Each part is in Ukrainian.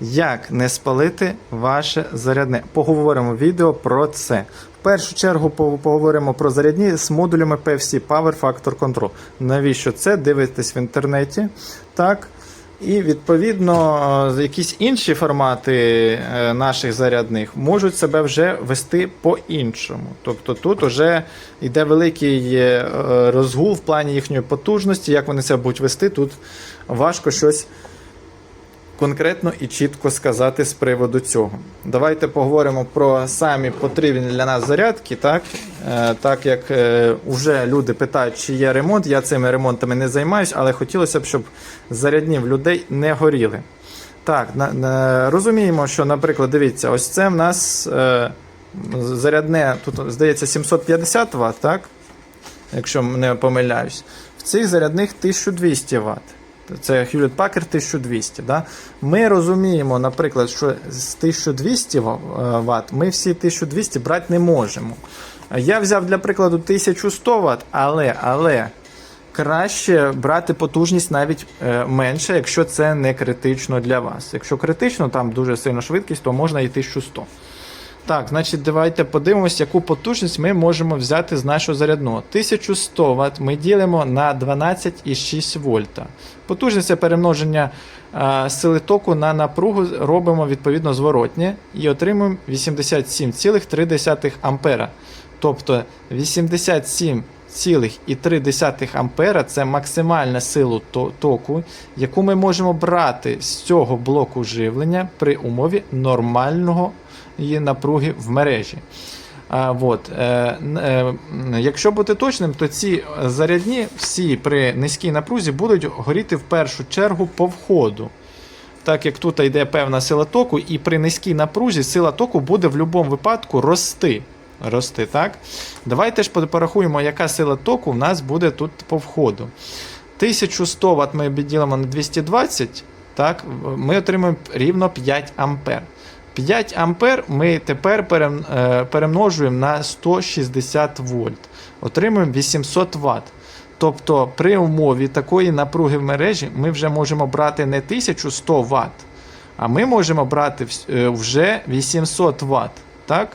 Як не спалити ваше зарядне? Поговоримо в відео про це. В першу чергу поговоримо про зарядні з модулями PFC Power Factor Control. Навіщо це? Дивитесь в інтернеті. Так. І відповідно е, якісь інші формати е, наших зарядних можуть себе вже вести по-іншому. Тобто тут вже йде великий е, розгул в плані їхньої потужності, як вони себе будуть вести. Тут важко щось конкретно і чітко сказати з приводу цього. Давайте поговоримо про самі потрібні для нас зарядки. Так, е, так як е, вже люди питають, чи є ремонт, я цими ремонтами не займаюся, але хотілося б, щоб зарядні в людей не горіли. Так, розуміємо, що, наприклад, дивіться, ось це в нас е, зарядне, тут здається 750 Вт, так? Якщо не помиляюсь. В цих зарядних 1200 Вт. Це Hewlett Packard 1200. Да? Ми розуміємо, наприклад, що з 1200 Вт ми всі 1200 брати не можемо. Я взяв для прикладу 1100 Вт, але, але краще брати потужність навіть е, менше, якщо це не критично для вас. Якщо критично, там дуже сильна швидкість, то можна і 1100. Так, значить, давайте подивимось, яку потужність ми можемо взяти з нашого зарядного. 1100 Вт ми ділимо на 12,6 вольта. Потужність перемноження е, сили току на напругу робимо відповідно зворотнє і отримуємо 87,3 ампера. Тобто 87,3 ампера це максимальна сила току, яку ми можемо брати з цього блоку живлення при умові нормального напруги в мережі. А, от, е, е, якщо бути точним, то ці зарядні всі при низькій напрузі будуть горіти в першу чергу по входу. Так як тут йде певна сила току, і при низькій напрузі сила току буде в будь-якому випадку рости. Рости, так? Давайте ж порахуємо, яка сила току в нас буде тут по входу. 1100 Вт ми обділимо на 220, так, ми отримаємо рівно 5 ампер. 5 ампер ми тепер е, перемножуємо на 160 вольт. Отримуємо 800 Вт. Тобто при умові такої напруги в мережі ми вже можемо брати не 1100 Вт, а ми можемо брати е, вже 800 Вт. Так?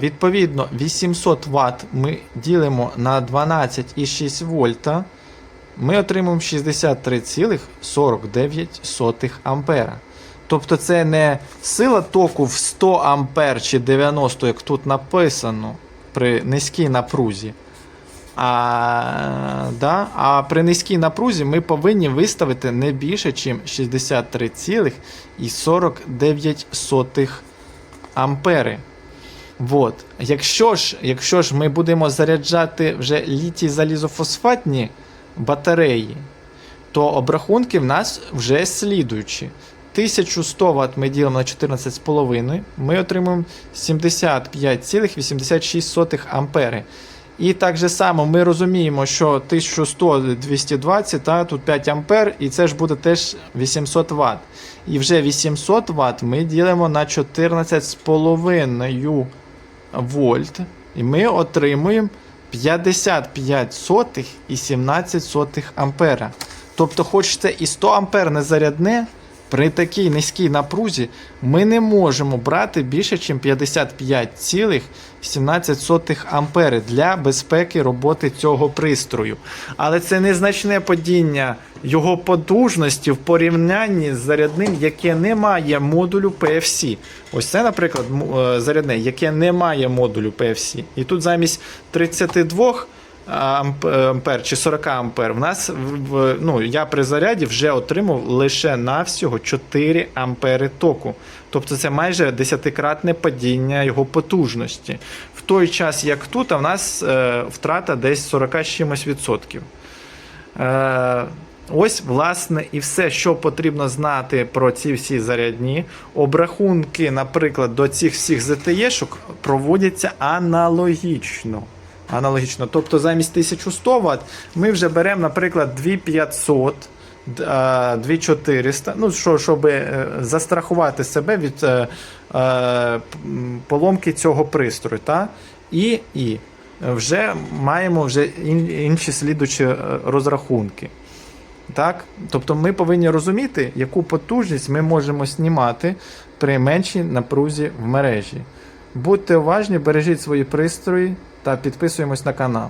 Відповідно, 800 Вт ми ділимо на 12,6 вольта. Ми отримуємо 63,49 ампера. Тобто це не сила току в 100 ампер чи 90, як тут написано при низькій напрузі. А, да, а при низькій напрузі ми повинні виставити не більше, ніж 63,49 ампери. Вот. Якщо ж, якщо ж ми будемо заряджати вже літій залізофосфатні батареї, то обрахунки в нас вже слідуючі. 1100 Вт ми ділимо на 14,5, ми отримуємо 75,86 ампери. І так же само ми розуміємо, що 1100 220, та, тут 5 ампер, і це ж буде теж 800 Вт. І вже 800 Вт ми ділимо на 14,5 вольт. І ми отримуємо 55 сотих і 17 сотих ампера. Тобто, хоч це і 100 ампер не зарядне, при такій низькій напрузі ми не можемо брати більше, ніж 55,17 ампери для безпеки роботи цього пристрою. Але це незначне падіння його потужності в порівнянні з зарядним, яке не має модулю PFC. Ось це, наприклад, е, зарядне, яке не має модулю PFC. І тут замість 32 амп- ампер чи 40 ампер, в нас в- ну, я при заряді вже отримав лише навсього 4 ампери току. Тобто це майже десятикратне падіння його потужності. В той час, як тут, а в нас е, втрата десь 40 з чимось відсотків. Е, Ось, власне, і все, що потрібно знати про ці всі зарядні. Обрахунки, наприклад, до цих всіх ZTE-шок проводяться аналогічно. Аналогічно. Тобто замість 1100 Вт ми вже беремо, наприклад, 2500. 2400, ну, що, щоб е, застрахувати себе від е, е, поломки цього пристрою. Та? І, і вже маємо вже інші слідучі е, розрахунки. Так? Тобто ми повинні розуміти, яку потужність ми можемо знімати при меншій напрузі в мережі. Будьте уважні, бережіть свої пристрої та підписуємось на канал.